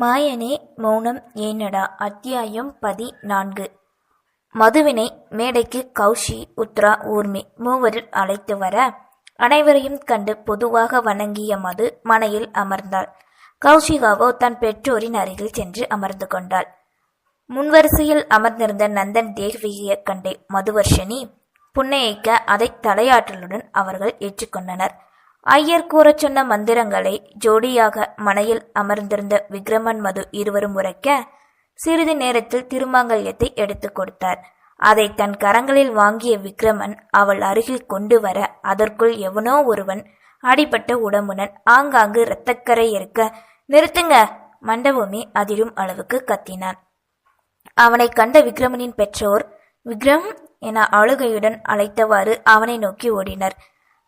மாயனே மௌனம் ஏனடா? அத்தியாயம் பதினான்கு. மதுவினை மேடைக்கு கௌஷி உத்ரா ஊர்மி மூவரில் அழைத்து வர அனைவரையும் கண்டு பொதுவாக வணங்கிய மது மனையில் அமர்ந்தாள். கௌஷிகாவோ தன் பெற்றோரின் அருகில் சென்று அமர்ந்து கொண்டாள். முன்வரிசையில் அமர்ந்திருந்த நந்தன் தேவியை கண்டே மதுவர்ஷினி புன்னையைக்க அதை தலையாற்றலுடன் அவர்கள் ஏற்றுக்கொண்டனர். ஐயர் கூறச் சொன்ன மந்திரங்களை ஜோடியாக மனையில் அமர்ந்திருந்த விக்ரமன் மது இருவரும் உரைக்க சிறிது நேரத்தில் திருமாங்கல்யத்தை எடுத்துக் கொடுத்தார். அதை தன் கரங்களில் வாங்கிய விக்ரமன் அவள் அருகில் கொண்டு வர அதற்குள் எவனோ ஒருவன் அடிபட்ட உடம்புடன் ஆங்காங்கு இரத்தக்கரை இருக்க நிறுத்துங்க! மண்டபமே அதிரும் அளவுக்கு கத்தினான். அவனை கண்ட விக்ரமனின் பெற்றோர் விக்ரம்! என அழுகையுடன் அழைத்தவாறு அவனை நோக்கி ஓடினர்.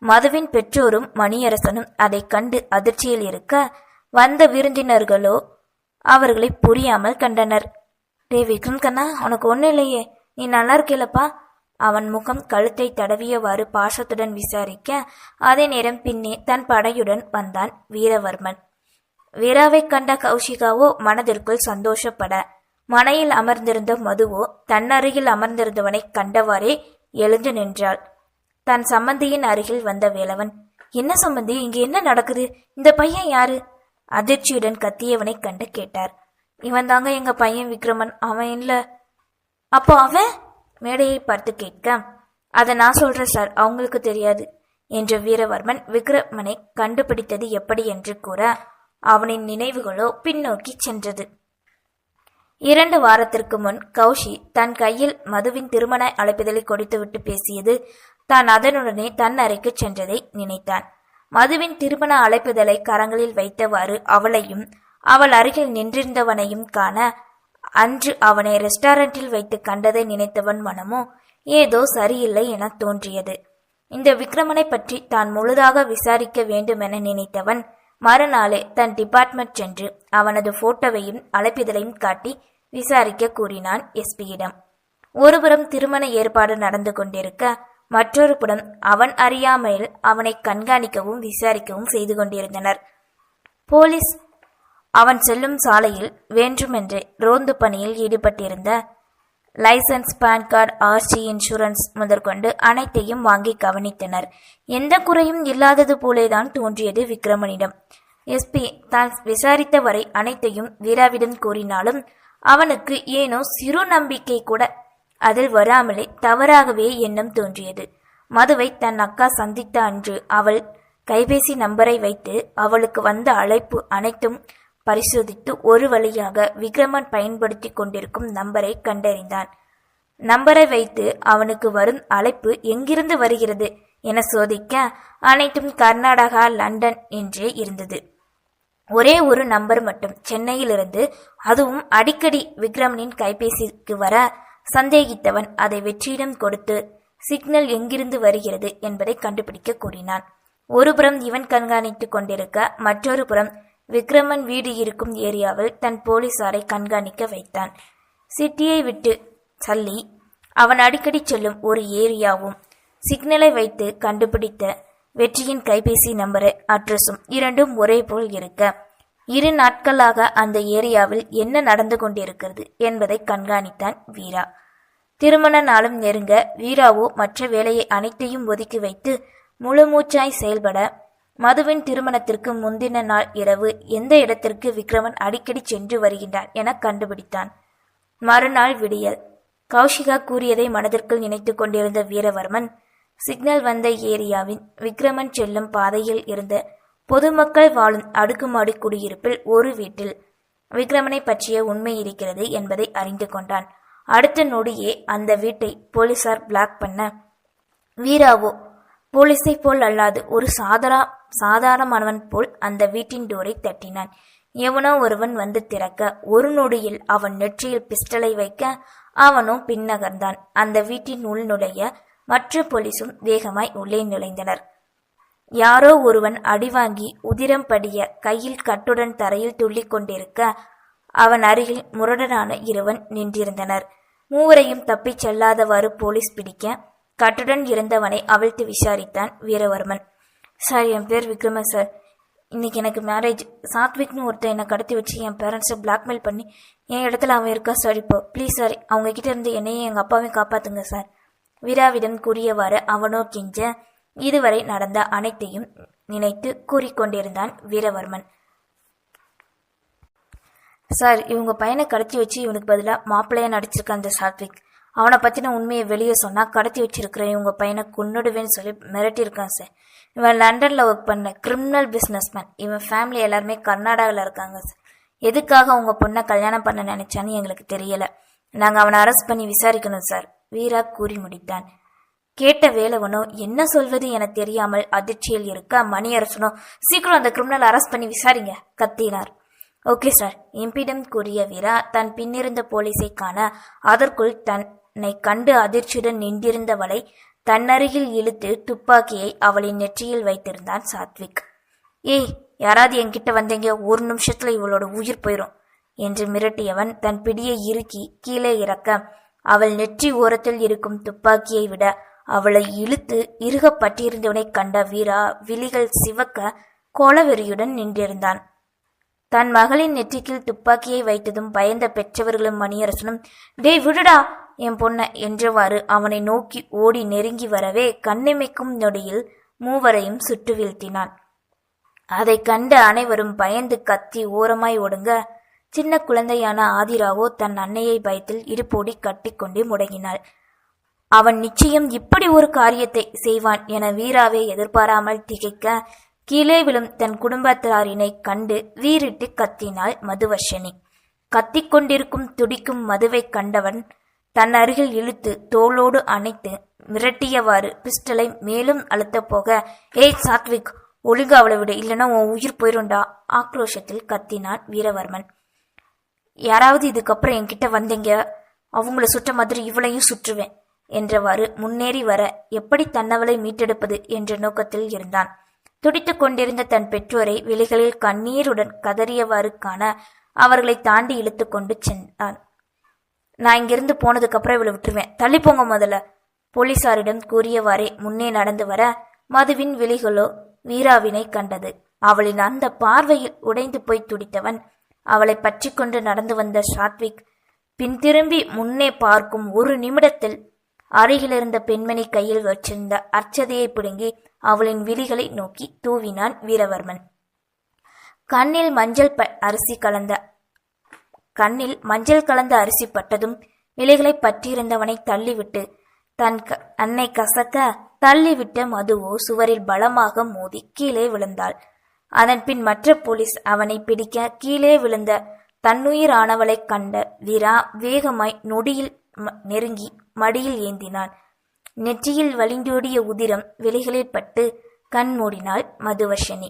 மதுவின் பெற்றோரும் மணியரசனும் அதைக் கண்டு அதிர்ச்சியில் இருக்க வந்த விருந்தினர்களோ அவர்களை புரியாமல் கண்டனர். டே விக்ரம் கண்ணா உனக்கு ஒன்றும் இல்லையே. நீ நல்லா இருக்கலப்பா அவன் முகம் கழுத்தை தடவியவாறு பாசத்துடன் விசாரிக்க அதே நேரம் பின்னே தன் படையுடன் வந்தான் வீரவர்மன். வீராவைக் கண்ட கௌஷிகாவோ மனதிற்குள் சந்தோஷப்பட மனையில் அமர்ந்திருந்த மதுவோ தன்னருகில் அமர்ந்திருந்தவனைக் கண்டவாறே எழுந்து நின்றாள். தன் சம்பந்தியின் அருகில் வந்த வேலவன் என்ன சம்பந்தி இங்க என்ன நடக்குது? இந்த பையன் யாரு? அதிர்ச்சியுடன் கத்தியவனை கண்டு கேட்டார். இவன் தாங்க எங்க பையன் விக்ரமன். அவன் இல்ல. அப்போ அவன்? மேடையை பார்த்து கேட்க அதை நான் சொல்றேன் சார். அவங்களுக்கு தெரியாது என்ற வீரவர்மன் விக்ரமனை கண்டுபிடித்தது எப்படி என்று கூற அவனின் நினைவுகளோ பின்னோக்கி சென்றது. இரண்டு வாரத்திற்கு முன் கௌஷி தன் கையில் மதுவின் திருமண அழைப்பிதழை கொடுத்துவிட்டு பேசியது தான் அதனுடனே தன் அறைக்கு சென்றதை நினைத்தான். மதுவின் திருமண அழைப்புதலை கரங்களில் வைத்தவாறு அவளையும் அவள் அருகில் நின்றிருந்தவனையும் காண அன்று அவனை ரெஸ்டாரண்டில் வைத்து கண்டதை நினைத்தவன் மனமோ ஏதோ சரியில்லை என தோன்றியது. இந்த விக்ரமனை பற்றி தான் முழுதாக விசாரிக்க வேண்டுமென நினைத்தவன் மறுநாளே தன் டிபார்ட்மெண்ட் சென்று அவனது போட்டோவையும் அழைப்பிதழையும் காட்டி விசாரிக்க கூறினான் எஸ்பியிடம் ஒருபுறம் திருமண ஏற்பாடு நடந்து கொண்டிருக்க மற்றொரு புறம் அவன் அறியாமையில் அவனை கண்காணிக்கவும் விசாரிக்கவும் செய்து கொண்டிருந்தனர். போலீஸ் அவன் செல்லும் சாலையில் வேண்டுமென்றே ரோந்து பணியில் ஈடுபட்டிருந்த license PAN card RC insurance முதற்கொண்டு அனைத்தையும் வாங்கி கவனித்தனர். எந்த குறையும் இல்லாதது போலேதான் தோன்றியது விக்ரமனிடம். எஸ்பி தான் விசாரித்த வரை அனைத்தையும் வீராவிடம் கூறினாலும் அவனுக்கு ஏனோ சிறு நம்பிக்கை கூட அதில் வராமலே தவறாகவே எண்ணம் தோன்றியது. மதுவை தன் அக்கா சந்தித்த அன்று அவள் கைபேசி நம்பரை வைத்து அவளுக்கு வந்த அழைப்பு அனைத்தும் பரிசோதித்து ஒரு வழியாக விக்ரமன் பயன்படுத்தி கொண்டிருக்கும் நம்பரை கண்டறிந்தான். நம்பரை வைத்து அவனுக்கு வரும் அழைப்பு எங்கிருந்து வருகிறது என சோதிக்க அனைத்தும் கர்நாடகா லண்டன் என்றே இருந்தது. ஒரே ஒரு நம்பர் மட்டும் சென்னையிலிருந்து அதுவும் அடிக்கடி விக்ரமனின் கைபேசிக்கு வர சந்தேகித்தவன் அதை வெற்றியிடம் கொடுத்து சிக்னல் எங்கிருந்து வருகிறது என்பதை கண்டுபிடிக்க கூறினான். ஒருபுறம் இவன் கண்காணித்துக் கொண்டிருக்க மற்றொரு புறம் விக்ரமன் வீடு இருக்கும் ஏரியாவில் தன் போலீசாரை கண்காணிக்க வைத்தான். சிட்டியை விட்டு சல்லி அவன் அடிக்கடி செல்லும் ஒரு ஏரியாவும் சிக்னலை வைத்து கண்டுபிடித்த வெற்றியின் கைபேசி நம்பரு அட்ரஸும் இரண்டும் ஒரே போல் இருக்க இரு நாட்களாக அந்த ஏரியாவில் என்ன நடந்து கொண்டிருக்கிறது என்பதை கண்காணித்தான் வீரா. திருமண நாளும் நெருங்க வீராவோ மற்ற வேலையை அனைத்தையும் ஒதுக்கி வைத்து முழு மூச்சாய் செயல்பட மதுவின் திருமணத்திற்கு முந்தின நாள் இரவு எந்த இடத்திற்கு விக்ரமன் அடிக்கடி சென்று வருகின்றான் என கண்டுபிடித்தான். மறுநாள் விடியல். கௌஷிகா கூறியதை மனதிற்குள் நினைத்துக் கொண்டிருந்த வீரவர்மன் சிக்னல் வந்த ஏரியாவின் விக்ரமன் செல்லும் பாதையில் இருந்த பொதுமக்கள் வாழும் அடுக்குமாடி குடியிருப்பில் ஒரு வீட்டில் விக்ரமனை பற்றிய உண்மை இருக்கிறது என்பதை அறிந்து கொண்டான். அடுத்த நொடியே அந்த வீட்டை போலீசார் பிளாக் பண்ண. வீராவோ போலீஸை போல் அல்லாது ஒரு சாதாரா சாதாரணமானவன் போல் அந்த வீட்டின் டோரை தட்டினான். எவனோ ஒருவன் வந்து திறக்க ஒரு நொடியில் அவன் நெற்றியில் பிஸ்டலை வைக்க அவனும் பின்னகர்ந்தான். அந்த வீட்டின் உள் நுழைய மற்ற போலீசும் வேகமாய் உள்ளே நுழைந்தனர். யாரோ ஒருவன் அடிவாங்கி உதிரம் படிய கையில் கட்டுடன் தரையில் துள்ளிக் கொண்டிருக்க அவன் அருகில் முரடனான இருவன் நின்றிருந்தனர். மூவரையும் தப்பிச் செல்லாதவாறு போலீஸ் பிடிக்க கட்டுடன் இருந்தவனை அவிழ்த்து விசாரித்தான் வீரவர்மன். சார் என் பேர் விக்ரம சார். இன்னைக்கு எனக்கு மேரேஜ். சாத்விக்னு ஒருத்தன் என்னை கடத்தி வச்சு என் பேரண்ட்ஸை பிளாக்மெயில் பண்ணி என் இடத்துல அவன் இருக்கா சார் இப்போ? ப்ளீஸ் சார் அவங்க கிட்ட இருந்து என்னையும் எங்கள் அப்பாவையும் காப்பாத்துங்க சார். வீராவிடம் கூறியவாறு அவனோ கெஞ்ச இதுவரை நடந்த அனைத்தையும் நினைத்து கூறிக்கொண்டிருந்தான் வீரவர்மன். சார் இவங்க பையனை கடத்தி வச்சு இவனுக்கு பதிலாக மாப்பிள்ளையா நடிச்சிருக்கான் அந்த சாத்விக். அவனை பற்றின உண்மையை வெளியே சொன்னால் கடத்தி வச்சிருக்கிறேன் இவங்க பையனை கொன்னுடுவேன்னு சொல்லி மிரட்டியிருக்கான் சார். இவன் லண்டனில் ஒர்க் பண்ண கிரிமினல் பிஸ்னஸ்மேன் இவன் ஃபேமிலி எல்லாருமே கர்நாடகாவில் இருக்காங்க சார். எதுக்காக உங்கள் பொண்ணை கல்யாணம் பண்ண நினைச்சான்னு எங்களுக்கு தெரியலை. நாங்கள் அவனை அரெஸ்ட் பண்ணி விசாரிக்கணும் சார். வீரா கூறி முடித்தான். கேட்ட வேலவனோ என்ன சொல்வது என தெரியாமல் அதிர்ச்சியில் இருக்க மணியரசனோ சீக்கிரம் அந்த கிரிமினல் அரெஸ்ட் பண்ணி விசாரிங்க கத்தினார். ஓகே சார் எம்பிடம் கூறிய வீரா தன் பின்னிருந்த போலீஸை காண அதற்குள் தன்னை கண்டு அதிர்ச்சியுடன் நின்றிருந்தவளை தன்னருகில் இழுத்து துப்பாக்கியை அவளின் நெற்றியில் வைத்திருந்தான் சாத்விக். ஏய் யாராவது என்கிட்ட வந்தீங்க ஒரு நிமிஷத்துல இவளோட உயிர் போயிடும் என்று மிரட்டியவன் தன் பிடியை இறுக்கி கீழே இறக்க அவள் நெற்றி ஓரத்தில் இருக்கும் துப்பாக்கியை விட அவளை இழுத்து இறுகப்பட்டிருந்தவனைக் கண்ட வீரா விழிகள் சிவக்க கோலவெறியுடன் நின்றிருந்தான். தன் மகளின் நெற்றிக்கில் துப்பாக்கியை வைத்ததும் பயந்த பெற்றவர்களும் மணியரசனும் டேய் விடுடா! என் பொண்ண என்றவாறு அவனை நோக்கி ஓடி நெருங்கி வரவே கண்ணிமைக்கும் நொடியில் மூவரையும் சுட்டு வீழ்த்தினான். அதைக் கண்ட அனைவரும் பயந்து கத்தி ஓரமாய் ஒடுங்க சின்ன குழந்தையான ஆதிராவோ தன் அன்னையை பயத்தில் இருப்போடி கட்டிக்கொண்டே முடங்கினாள். அவன் நிச்சயம் இப்படி ஒரு காரியத்தை செய்வான் என வீராவை எதிர்பாராமல் திகைக்க கீழே விழும் தன் குடும்பத்தாரினை கண்டு வீறிட்டு கத்தினாள் மதுவர்ஷினி. கத்திக்கொண்டிருக்கும் துடிக்கும் மதுவைக் கண்டவன் தன் அருகில் இழுத்து தோளோடு அணைத்து மிரட்டியவாறு பிஸ்டலை மேலும் அழுத்த போக ஏய் சாத்விக் ஒழுங்கு அவளை விடு இல்லைன்னா உன் உயிர் போயிருண்டா? ஆக்ரோஷத்தில் கத்தினான் வீரவர்மன். யாராவது இதுக்கப்புறம் என்கிட்ட வந்தீங்க? அவங்கள சுட்ட மாதிரி இவளையும் சுற்றுவேன். என்றவாறு முன்னேறி வர எப்படி தன்னவளை மீட்டெடுப்பது என்ற நோக்கத்தில் இருந்தான். துடித்துக் கொண்டிருந்த தன் பெற்றோரை விழிகளில் கண்ணீருடன் கதறியவாறு காண அவர்களை தாண்டி இழுத்து கொண்டு சென்றான். நான் இங்கிருந்து போனதுக்கு அப்புறம் இவளை விட்டுருவேன். தள்ளி போங்க முதல்ல போலீசாரிடம் கூறியவாறே முன்னே நடந்து வர மதுவின் விழிகளோ வீராவினை கண்டது. அவளின் அந்த பார்வையில் உடைந்து போய் துடித்தவன் அவளை பற்றி கொண்டு நடந்து வந்த சாத்விக் பின் திரும்பி முன்னே பார்க்கும் ஒரு நிமிடத்தில் அருகிலிருந்த பெண்மணி கையில் வச்சிருந்த அர்ச்சதையை பிடுங்கி அவளின் விழிகளை நோக்கி தூவினான் வீரவர்மன். கண்ணில் மஞ்சள் ப அரிசி கலந்த கண்ணில் மஞ்சள் கலந்த அரிசி பட்டதும் இலைகளை பற்றியிருந்தவனை தள்ளிவிட்டு தன் க- அன்னை கசக்க தள்ளிவிட்ட மதுவோ சுவரில் பலமாக மோதி கீழே விழுந்தாள். அதன்பின் மற்ற போலீஸ் அவனை பிடிக்க கீழே விழுந்த தன்னுயிரானவளைக் கண்ட வீரா வேகமாய் நொடியில் நெருங்கி மடியில் ஏந்தினான். நெற்றியில் வலிந்தோடிய உதிரம் விலைகளில் பட்டு கண் மூடினாள் மதுவர்ஷினி.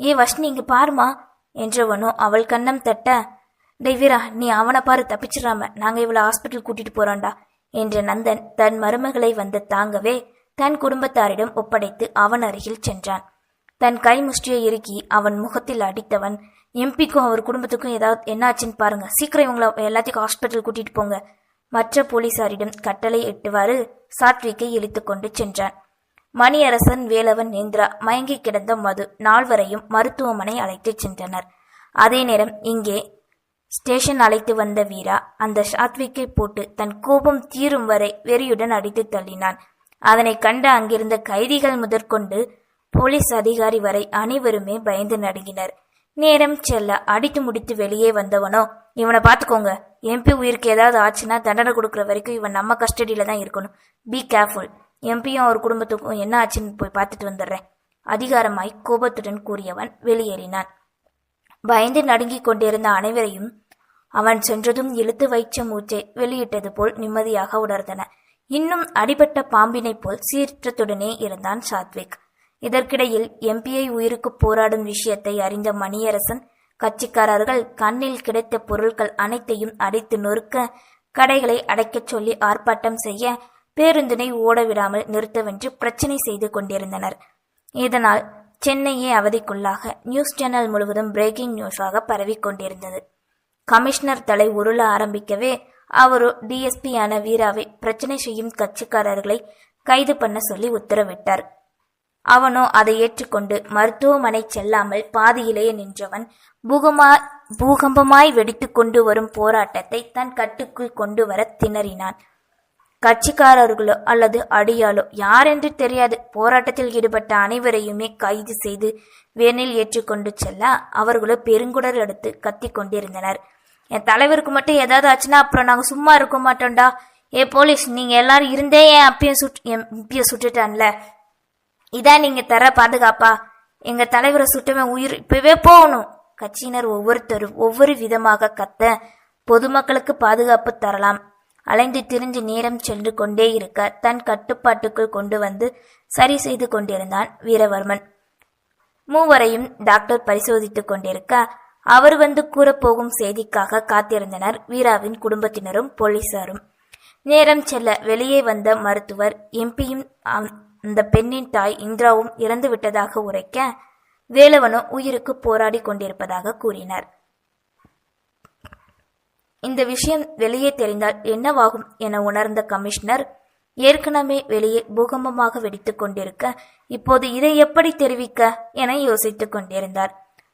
ஏ வர்ஷினி இங்க பாருமா என்றவனோ அவள் கண்ணம் தட்ட டேய் வீரா நீ அவனை பாரு தப்பிச்சிடாம நாங்க இவளை ஹாஸ்பிட்டல் கூட்டிட்டு போறோம்டா என்ற நந்தன் தன் மருமகளை வந்து தாங்கவே தன் குடும்பத்தாரிடம் ஒப்படைத்து அவன் அருகில் சென்றான். தன் கை முஷ்டியை இறுக்கி அவன் முகத்தில் அடித்தவன் எம்பிக்கும் அவர் குடும்பத்துக்கும் ஏதாவது என்னாச்சுன்னு பாருங்க சீக்கிரம் இவங்களை எல்லாத்துக்கும் ஹாஸ்பிட்டல் கூட்டிட்டு போங்க மற்ற போலீசாரிடம் கட்டளை எட்டுவாறு சாத்விக்கை இழுத்து கொண்டு சென்றான். மணியரசன் வேலவன் நேந்திரா மயங்கி கிடந்த மது நால்வரையும் மருத்துவமனை அழைத்துச் சென்றனர். அதே நேரம் இங்கே ஸ்டேஷன் அழைத்து வந்த வீரா அந்த சாத்விக்கை போட்டு தன் கோபம் தீரும் வரை வெறியுடன் அடித்து தள்ளினான். அதனை கண்ட அங்கிருந்த கைதிகள் முதற்கொண்டு போலீஸ் அதிகாரி வரை அனைவருமே பயந்து நடுங்கினர். நேரம் செல்ல அடித்து முடித்து வெளியே வந்தவனோ? இவனை பார்த்துக்கோங்க. எம்பி உயிருக்கு ஏதாவது ஆச்சுன்னா தண்டனை கொடுக்குற வரைக்கும் இவன் நம்ம கஸ்டடியில தான் இருக்கணும். பி. கேர்ஃபுல் எம்பியும் அவர் குடும்பத்துக்கும் என்ன ஆச்சுன்னு போய் பார்த்துட்டு வந்துடுறேன். அதிகாரமாய் கோபத்துடன் கூறியவன் வெளியேறினான். பயந்து நடுங்கிக் கொண்டிருந்த அனைவரையும் அவன் சென்றதும் இழுத்து வைச்ச மூச்சை வெளியிட்டது போல் நிம்மதியாக உணர்ந்தன. இன்னும் அடிபட்ட பாம்பினைப் போல் சீற்றத்துடனே இருந்தான் சாத்விக். இதற்கிடையில் எம்பியை உயிருக்கு போராடும் விஷயத்தை அறிந்த மணியரசன் கட்சிக்காரர்கள் கண்ணில் கிடைத்த பொருட்கள் அனைத்தையும் அடித்து நொறுக்க கடைகளை அடைக்கச் சொல்லி ஆர்ப்பாட்டம் செய்ய பேருந்தினை ஓட விடாமல் நிறுத்தவென்று பிரச்சனை செய்து கொண்டிருந்தனர். இதனால் சென்னையே அவதிக்குள்ளாக நியூஸ் சேனல் முழுவதும் பிரேக்கிங் நியூஸாக பரவிக் கொண்டிருந்தது. கமிஷனர் தலை உருள ஆரம்பிக்கவே அவரோ டிஎஸ்பியான வீராவை பிரச்சனை செய்யும் கட்சிக்காரர்களை கைது பண்ண சொல்லி உத்தரவிட்டார். அவனோ அதை ஏற்றுக்கொண்டு மருத்துவமனை செல்லாமல் பாதியிலேயே நின்றவன் பூகமா பூகம்பமாய் வெடித்து கொண்டு வரும் போராட்டத்தை தன் கட்டுக்குள் கொண்டு வர திணறினான். கட்சிக்காரர்களோ அல்லது அடியாளோ யாரென்று தெரியாது. போராட்டத்தில் ஈடுபட்ட அனைவரையுமே கைது செய்து வேனில் ஏற்றுக்கொண்டு செல்ல அவர்களோ பெருங்குடர் எடுத்து கத்திக் கொண்டிருந்தனர். என் தலைவருக்கு மட்டும் ஏதாவது ஆச்சுன்னா அப்புறம் நாங்க சும்மா இருக்க மாட்டோம்டா. ஏ போலீஸ் நீங்க எல்லாரும் இருந்தே என் அப்பயும் சுட் என் முப்பிய சுட்டுட்டான்ல? இதான் நீங்க தர பாதுகாப்பா. எங்க தலைவரை சுட்டவன் உயிர் இப்பவே போகணும். கட்சியினர் ஒவ்வொருத்தரும் ஒவ்வொரு விதமாக கத்த பொதுமக்களுக்கு பாதுகாப்பு தரலாம். அலைந்து திரிஞ்சு நேரம் சென்று கொண்டே இருக்க தன் கட்டுப்பாட்டுக்குள் கொண்டு வந்து சரி செய்து கொண்டிருந்தான் வீரவர்மன். மூவரையும் டாக்டர் பரிசோதித்துக் கொண்டிருக்க அவர் வந்து கூறப்போகும் செய்திக்காக காத்திருந்தனர் வீராவின் குடும்பத்தினரும் போலீசாரும். நேரம் செல்ல வெளியே வந்த மருத்துவர் எம்பியும் அந்த பெண்ணின் தாய் இந்திராவும் இறந்து விட்டதாக உரைக்க வேலவனும் உயிருக்கு போராடி கொண்டிருப்பதாக கூறினார். இந்த விஷயம் வெளியே தெரிந்தால் என்னவாகும் என உணர்ந்த கமிஷனர் ஏற்கனவே வெளியே பூகம்பமாக வெடித்துக் கொண்டிருக்க இப்போது இதை எப்படி தெரிவிக்க என யோசித்துக் கொண்டிருந்தார்.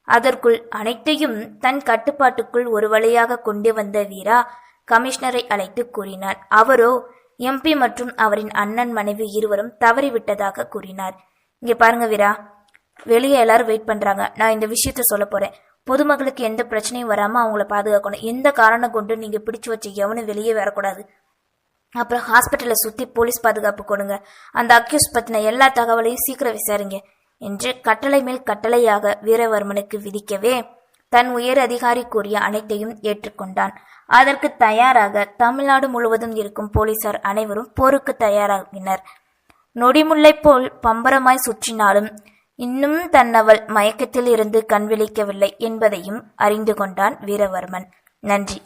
அதற்குள் அனைத்தையும் தன் கட்டுப்பாட்டுக்குள் ஒரு வழியாக கொண்டு வந்த வீரா கமிஷனரை அழைத்து கூறினார். அவரோ எம்பி மற்றும் அவரின் அண்ணன் மனைவி இருவரும் தவறிவிட்டதாக கூறினார். இங்க பாருங்க வீரா. வெளியே எல்லாரும் வெயிட் பண்றாங்க. நான் இந்த விஷயத்த சொல்ல போறேன். பொதுமக்களுக்கு எந்த பிரச்சனையும் வராம அவங்கள பாதுகாக்கணும். எந்த காரணம் கொண்டு நீங்க பிடிச்சு வச்ச எவனும் வெளியே வரக்கூடாது. அப்புறம் ஹாஸ்பிட்டலை சுத்தி போலீஸ் பாதுகாப்பு கொடுங்க. அந்த அக்யூஸ் பத்தின எல்லா தகவலையும் சீக்கிரம் விசாரிங்க. என்று கட்டளை மேல் கட்டளையாக வீரவர்மனுக்கு விதிக்கவே தன் உயர் அதிகாரி கூறிய அனைத்தையும் ஏற்றுக்கொண்டான். அதற்கு தயாராக தமிழ்நாடு முழுவதும் இருக்கும் போலீசார் அனைவரும் போருக்கு தயாராகினர். நொடிமுல்லை போல் பம்பரமாய் சுற்றினாலும் இன்னும் தன்னவள் மயக்கத்தில் இருந்து கண்விழிக்கவில்லை என்பதையும் அறிந்து கொண்டான் வீரவர்மன். நன்றி.